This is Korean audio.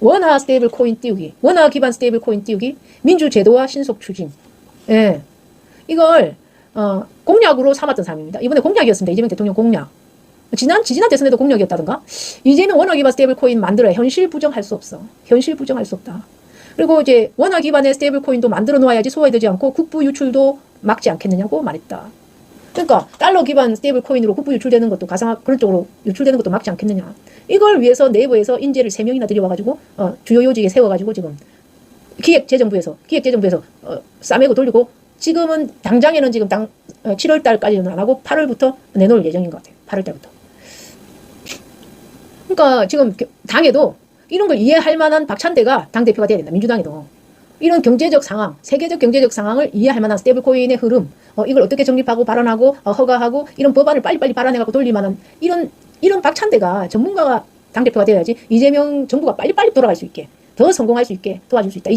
원화 스테이블 코인 띄우기, 원화 기반 스테이블 코인 띄우기, 민주 제도화 신속 추진. 예. 이걸 어, 공약으로 삼았던 사람입니다. 이번에 공약이었습니다. 이재명 대통령 공약. 지난 지지난 대선에도 공약이었다던가. 이재명 원화 기반 스테이블 코인 만들어야 현실 부정할 수 없어. 현실 부정할 수 없다. 그리고 이제 원화 기반의 스테이블 코인도 만들어 놓아야지 소외되지 않고 국부 유출도 막지 않겠느냐고 말했다. 그러니까 달러 기반 스테이블 코인으로 국부 유출되는 것도 가상 그런 쪽으로 유출되는 것도 막지 않겠느냐. 이걸 위해서 내부에서 인재를 세 명이나 들여와가지고 어, 주요 요직에 세워가지고 지금 기획재정부에서 기획재정부에서 어, 싸매고 돌리고 지금은 당장에는 지금 당 어, 7월 달까지는 안 하고 8월부터 내놓을 예정인 것 같아요. 8월 달부터. 그러니까 지금 겨- 당에도 이런 걸 이해할 만한 박찬대가 당 대표가 돼야 된다. 민주당에도 이런 경제적 상황, 세계적 경제적 상황을 이해할 만한 스테이블 코인의 흐름, 어, 이걸 어떻게 정립하고 발언하고 어, 허가하고 이런 법안을 빨리빨리 발안해갖고 돌릴 만한 이런 이런 박찬대가 전문가가 당 대표가 돼야지 이재명 정부가 빨리빨리 돌아갈 수 있게 더 성공할 수 있게 도와줄 수 있다.